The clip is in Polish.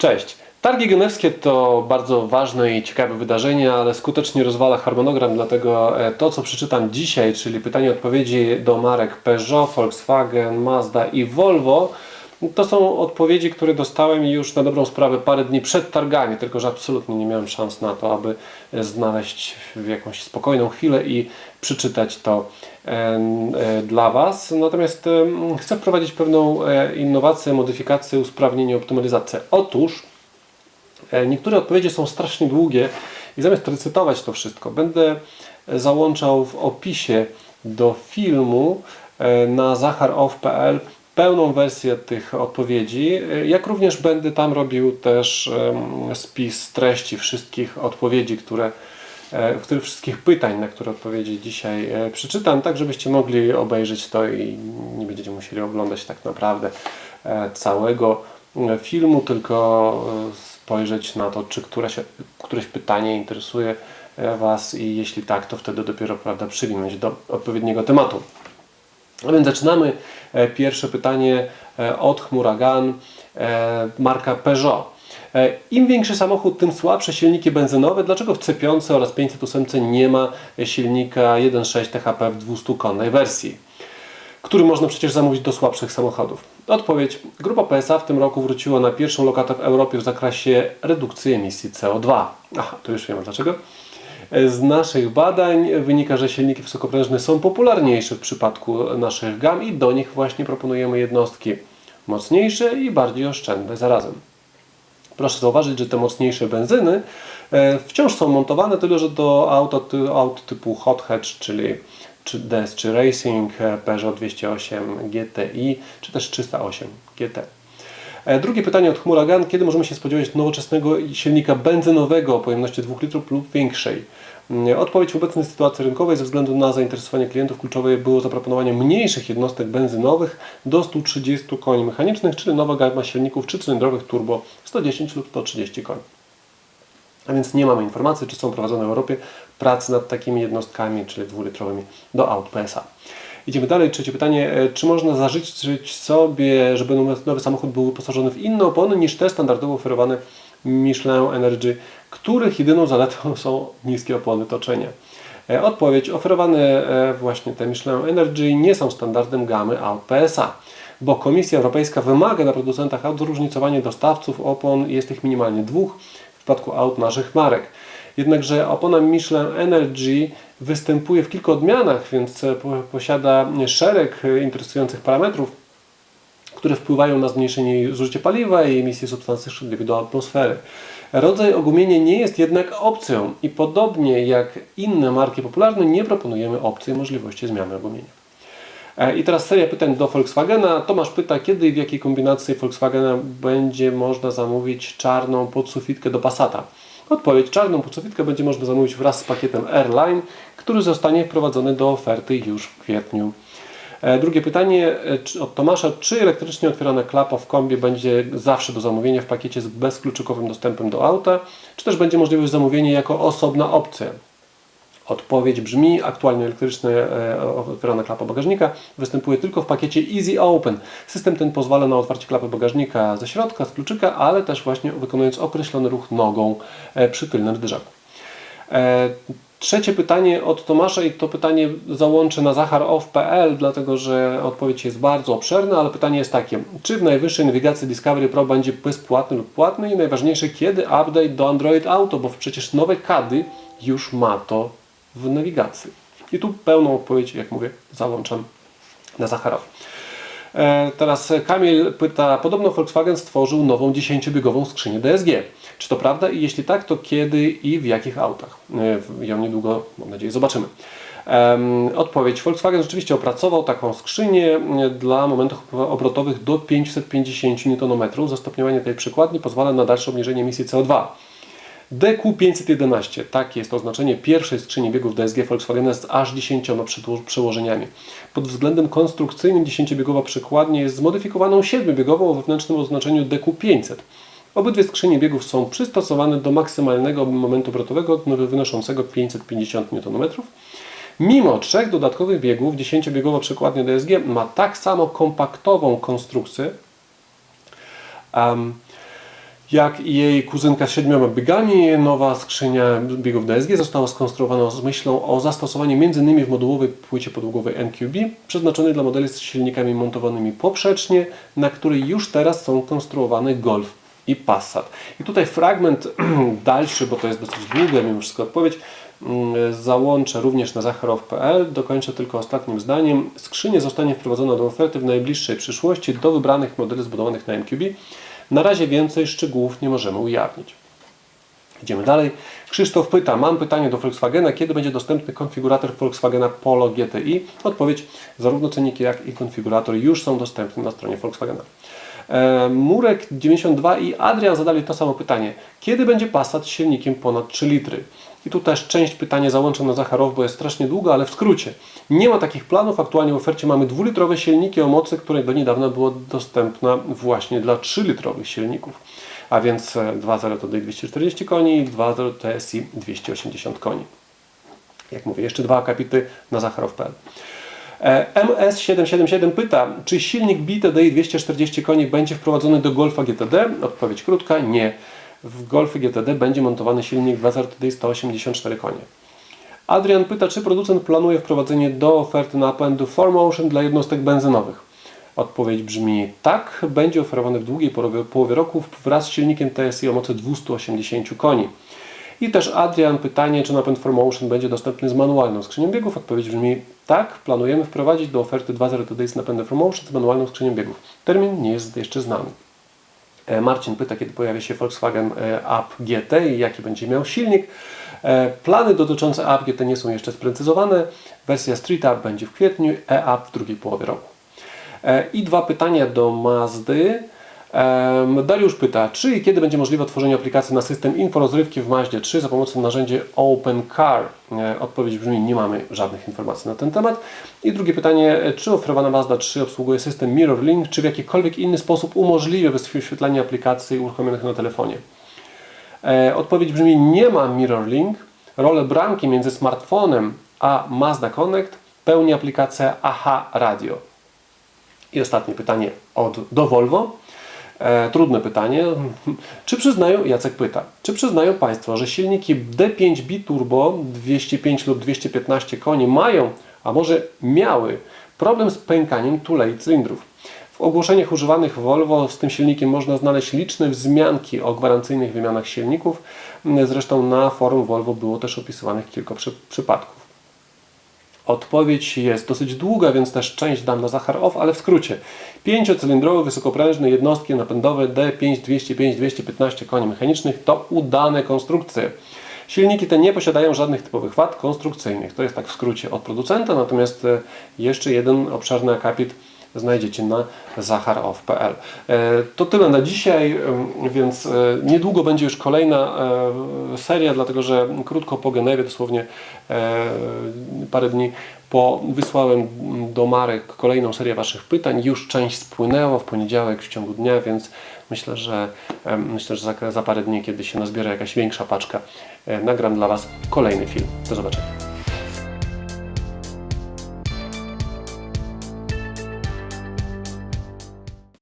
Cześć. Targi genewskie to bardzo ważne i ciekawe wydarzenie, ale skutecznie rozwala harmonogram, dlatego e, to, co przeczytam dzisiaj, czyli pytanie odpowiedzi do marek Peugeot, Volkswagen, Mazda i Volvo, to są odpowiedzi, które dostałem już na dobrą sprawę parę dni przed targami, tylko że absolutnie nie miałem szans na to, aby e, znaleźć w jakąś spokojną chwilę i przeczytać to e, e, dla Was. Natomiast chcę wprowadzić pewną innowację, modyfikację, usprawnienie, optymalizację. Otóż Niektóre odpowiedzi są strasznie długie i zamiast recytować to wszystko, będę załączał w opisie do filmu na zacharow.pl pełną wersję tych odpowiedzi, jak również będę tam robił też spis treści wszystkich odpowiedzi, które e, w których wszystkich pytań, na które odpowiedzi dzisiaj e, przeczytam, tak żebyście mogli obejrzeć to i nie będziecie musieli oglądać tak naprawdę e, całego filmu, tylko spojrzeć na to, czy któreś, któreś pytanie interesuje Was i jeśli tak, to wtedy dopiero prawda, przywinąć do odpowiedniego tematu. A więc zaczynamy. E, Pierwsze pytanie e, od Chmuragan, e, marka Peugeot. Im większy samochód, tym słabsze silniki benzynowe. Dlaczego w C5 oraz 508 nie ma silnika 1.6 THP w 200-konnej wersji? który można przecież zamówić do słabszych samochodów? Odpowiedź. Grupa PSA w tym roku wróciła na pierwszą lokatę w Europie w zakresie redukcji emisji CO2. Aha, to już wiemy dlaczego. Z naszych badań wynika, że silniki wysokoprężne są popularniejsze w przypadku naszych gam i do nich właśnie proponujemy jednostki mocniejsze i bardziej oszczędne zarazem. Proszę zauważyć, że te mocniejsze benzyny e, wciąż są montowane, tyle że do auto, aut typu hot hatch, czyli czy DS czy Racing, e, Peugeot 208 GTI, czy też 308 GT. E, Drugie pytanie od Chmuragan. Kiedy możemy się spodziewać nowoczesnego silnika benzynowego o pojemności 2 litrów lub większej? Mm, Odpowiedź w obecnej sytuacji rynkowej ze względu na zainteresowanie klientów kluczowe było zaproponowanie mniejszych jednostek benzynowych do 130 koni mechanicznych, czyli nowa gama silników trzycylindrowych turbo 110 lub 130 koni. A więc nie mamy informacji, czy są prowadzone w Europie prace nad takimi jednostkami, czyli dwulitrowymi do aut PSA. Idziemy dalej. Trzecie pytanie. E, Czy można zażyczyć sobie, żeby nowy- samochód był wyposażony w inne opony niż te standardowo oferowane Michelin Energy, których jedyną zaletą są niskie opony toczenia? E, Odpowiedź. Oferowane e, właśnie te Michelin Energy nie są standardem gamy aut PSA, bo Komisja Europejska wymaga na producentach aut zróżnicowania dostawców opon. Jest ich minimalnie dwóch w przypadku aut naszych marek. Jednakże opona Michelin Energy występuje w kilku odmianach, więc e, po- posiada szereg e, interesujących parametrów, które wpływają na zmniejszenie zużycia paliwa i emisji substancji szkodliwych do atmosfery. Rodzaj ogumienia nie jest jednak opcją i podobnie jak inne marki popularne nie proponujemy opcji możliwości zmiany ogumienia. E, I teraz seria pytań do Volkswagena. Tomasz pyta, kiedy i w jakiej kombinacji Volkswagena będzie można zamówić czarną podsufitkę do Passata. Odpowiedź. Czarną podsufitkę będzie można zamówić wraz z pakietem Airline, który zostanie wprowadzony do oferty już w kwietniu. E, Drugie pytanie e, od Tomasza. Czy elektrycznie otwierana klapa w kombie będzie zawsze do zamówienia w pakiecie z bezkluczykowym dostępem do auta, czy też będzie możliwość zamówienia jako osobna opcja? Odpowiedź brzmi, aktualnie elektryczna e, otwierana klapa bagażnika występuje tylko w pakiecie Easy Open. System ten pozwala na otwarcie klapy bagażnika ze środka, z kluczyka, ale też właśnie wykonując określony ruch nogą e, przy tylnym zderzaku. E, Trzecie pytanie od Tomasza i to pytanie załączę na zacharow.pl, dlatego że odpowiedź jest bardzo obszerna, ale pytanie jest takie. Czy w najwyższej nawigacji Discovery Pro będzie bezpłatny lub płatny i najważniejsze, kiedy update do Android Auto, bo przecież nowe KADY już ma to w nawigacji. I tu pełną odpowiedź, jak mówię, załączam na Zacharow. E, Teraz Kamil pyta, podobno Volkswagen stworzył nową 10-biegową skrzynię DSG. Czy to prawda i jeśli tak, to kiedy i w jakich autach? E, Ją niedługo, mam nadzieję, zobaczymy. Odpowiedź. Volkswagen rzeczywiście opracował taką skrzynię e, dla momentów obrotowych do 550 Nm. Zastopniowanie tej przykładni pozwala na dalsze obniżenie emisji CO2. DQ511, takie jest oznaczenie pierwszej skrzyni biegów DSG Volkswagena z aż 10 przetło- przełożeniami. Pod względem konstrukcyjnym 10-biegowa przykładnia jest zmodyfikowaną 7-biegową o wewnętrznym oznaczeniu DQ500. Obydwie skrzynie biegów są przystosowane do maksymalnego momentu obrotowego wynoszącego 550 Nm. Mimo trzech dodatkowych biegów, 10-biegowa przykładnia DSG ma tak samo kompaktową konstrukcję, em, Jak i jej kuzynka z siedmioma biegami, nowa skrzynia biegów DSG została skonstruowana z myślą o zastosowaniu m.in. w modułowej płycie podłogowej NQB, przeznaczonej dla modeli z silnikami montowanymi poprzecznie, na której już teraz są konstruowane Golf i Passat. I tutaj fragment dalszy, bo to jest dosyć długi, ja wiem wszystko odpowiedź, mm, załączę również na zacharow.pl. Dokończę tylko ostatnim zdaniem. Skrzynia zostanie wprowadzona do oferty w najbliższej przyszłości do wybranych modeli zbudowanych na MQB. Na razie więcej szczegółów nie możemy ujawnić. Idziemy dalej. Krzysztof pyta, mam pytanie do Volkswagena, kiedy będzie dostępny konfigurator Volkswagena Polo GTI? Odpowiedź, zarówno cenniki jak i konfigurator już są dostępne na stronie Volkswagena. E, Murek 92 i Adrian zadali to samo pytanie. Kiedy będzie Passat z silnikiem ponad 3 litry? I tu też część pytania załączam na Zacharow, bo jest strasznie długa, ale w skrócie. Nie ma takich planów. Aktualnie w ofercie mamy dwulitrowe silniki o mocy, której do niedawna była dostępna właśnie dla 3-litrowych silników. A więc e, 2.0 to 240 koni i 2.0 TSI 280 koni. Jak mówię, jeszcze dwa akapity na zacharow.pl. E, MS777 pyta, czy silnik BTDI 240 koni będzie wprowadzony do Golfa GTD? Odpowiedź krótka, nie. W Golfie GTD będzie montowany silnik 2.0 TDI 184 konie. Adrian pyta, czy producent planuje wprowadzenie do oferty napędu 4Motion dla jednostek benzynowych? Odpowiedź brzmi tak, będzie oferowany w długiej połowie, połowie roku wraz z silnikiem TSI o mocy 280 koni. I też Adrian pytanie, czy napęd 4Motion będzie dostępny z manualną skrzynią biegów? Odpowiedź brzmi tak, planujemy wprowadzić do oferty 2.0 TDI z napędem 4Motion z manualną skrzynią biegów. Termin nie jest jeszcze znany. E, Marcin pyta, kiedy pojawi się Volkswagen e, Up GT i jaki będzie miał silnik. E, Plany dotyczące Up GT nie są jeszcze sprecyzowane. Wersja Street Up będzie w kwietniu, E-Up w drugiej połowie roku. E, I dwa pytania do Mazdy. Dariusz pyta, czy i kiedy będzie możliwe tworzenie aplikacji na system inforozrywki w Mazdzie 3 za pomocą narzędzia OpenCar? E, Odpowiedź brzmi, nie mamy żadnych informacji na ten temat. I drugie pytanie, czy oferowana Mazda 3 obsługuje system MirrorLink, czy w jakikolwiek inny sposób umożliwia wyświetlanie aplikacji uruchomionych na telefonie? E, Odpowiedź brzmi, nie ma MirrorLink. Rolę bramki między smartfonem a Mazda Connect pełni aplikacja AHA Radio. I ostatnie pytanie od, do Volvo. E, trudne pytanie. Czy przyznają, Jacek pyta, czy przyznają Państwo, że silniki D5 Biturbo 205 lub 215 koni mają, a może miały, problem z pękaniem tulei cylindrów? W ogłoszeniach używanych Volvo z tym silnikiem można znaleźć liczne wzmianki o gwarancyjnych wymianach silników. Zresztą na forum Volvo było też opisywanych kilka przy, przypadków. Odpowiedź jest dosyć długa, więc też część dam na Zachar Off, ale w skrócie. Pięciocylindrowe, wysokoprężne jednostki napędowe D5 205 215 koni mechanicznych to udane konstrukcje. Silniki te nie posiadają żadnych typowych wad konstrukcyjnych. To jest tak w skrócie od producenta, natomiast e, jeszcze jeden obszerny akapit znajdziecie na zacharow.pl. E, To tyle na dzisiaj, em, więc e, niedługo będzie już kolejna e, seria, dlatego że krótko po Genewie, dosłownie e, parę dni po wysłałem do Marek kolejną serię Waszych pytań. Już część spłynęła w poniedziałek w ciągu dnia, więc myślę, że myślę, że za, za parę dni, kiedy się nazbiera jakaś większa paczka, e, nagram dla Was kolejny film. Do zobaczenia.